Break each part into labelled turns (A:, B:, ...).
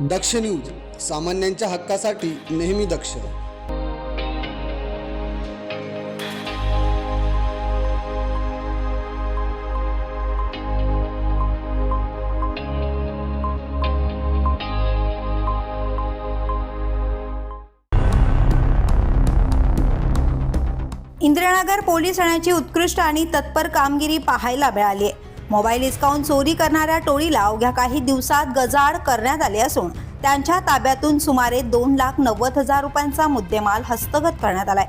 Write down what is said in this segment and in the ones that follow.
A: दक्ष news सामान्यांच्या हक्कासाठी नेहमी दक्ष.
B: इंद्रनगर पोलीस ठाण्याची उत्कृष्ट आणि तत्पर कामगिरी पाहायला मिळाली आहे. मोबाईल हिसकावून चोरी करणाऱ्या टोळीला अवघ्या काही दिवसात गजाड करण्यात आले असून त्यांच्या ताब्यातून सुमारे दोन लाख नव्वद हजार रुपयांचा मुद्देमाल हस्तगत करण्यात आलाय.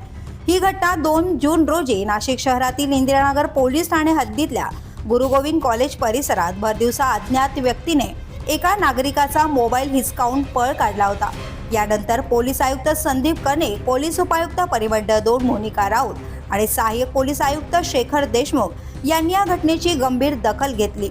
B: ही घटना दोन जून रोजी नाशिक शहरातील इंदिरानगर पोलीस ठाणे हद्दीतल्या गुरुगोविंद कॉलेज परिसरात भरदिवसा अज्ञात व्यक्तीने एका नागरिकाचा मोबाईल हिसकावून पळ काढला होता. यानंतर पोलीस आयुक्त संदीप कने पोलीस उपायुक्त परिमंडळ दोन मोनिका राऊत आणि सहाय्यक पोलीस आयुक्त शेखर देशमुख यांनी या घटनेची गंभीर दखल घेतली.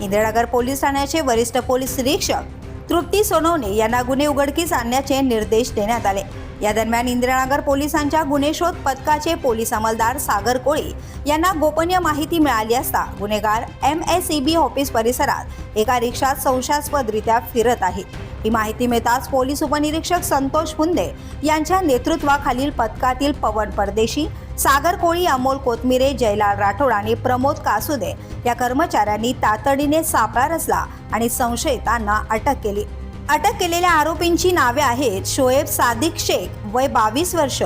B: इंदिरानगर पोलीस ठाण्याचे वरिष्ठ पोलीस निरीक्षक तृप्ती सोनवणे यांना गुन्हे उघडकीस आणण्याचे निर्देश देण्यात आले. या दरम्यान इंदिरानगर पोलिसांच्या गुन्हे शोध पथकाचे पोलीस अंमलदार सागर कोळी यांना गोपनीय माहिती मिळाली असता गुन्हेगार M S E B office परिसरात एका रिक्षात संशयास्पदरित्या फिरत आहेत. ही माहिती मिळताच पोलीस उपनिरीक्षक संतोष फुंदे यांच्या नेतृत्वाखालील पथकातील पवन परदेशी सागर कोळी अमोल कोथमिरे जयलाल राठोड आणि प्रमोद कासुदे या कर्मचाऱ्यांनी तातडीने सापळा रचला आणि संशयितांना अटक केली. अटक केलेल्या आरोपींची नावे आहेत शोएब सादिक शेख वय बावीस वर्ष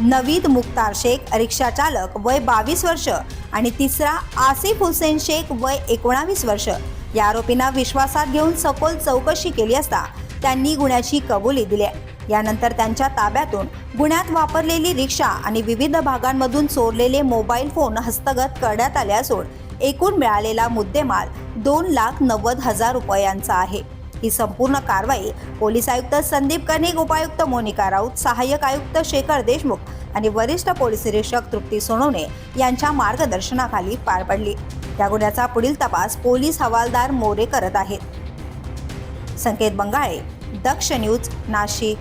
B: नवीद मुख्तार शेख रिक्षा चालक वय बावीस वर्ष आणि तिसरा आसिफ हुसेन शेख वय एकोणावीस वर्ष. या आरोपींना विश्वासात घेऊन सखोल चौकशी केली असता त्यांनी गुन्ह्याची कबुली दिली यानंतर त्यांच्या ताब्यातून गुन्ह्यात वापरलेली रिक्षा आणि विविध भागांमधून चोरलेले मोबाईल फोन हस्तगत करण्यात आले असून एकूण मिळालेला मुद्देमाल दोन लाख नव्वद हजार रुपयांचा आहे. ही संपूर्ण कारवाई पोलीस आयुक्त संदीप कनिक उपायुक्त मोनिका राऊत सहाय्यक आयुक्त शेखर देशमुख आणि वरिष्ठ पोलीस निरीक्षक तृप्ती सोनवणे यांच्या मार्गदर्शनाखाली पार पडली. या गुन्ह्याचा पुढील तपास पोलीस हवालदार मोरे करत आहेत. संकेत बंगाळे दक्ष न्यूज नाशिक.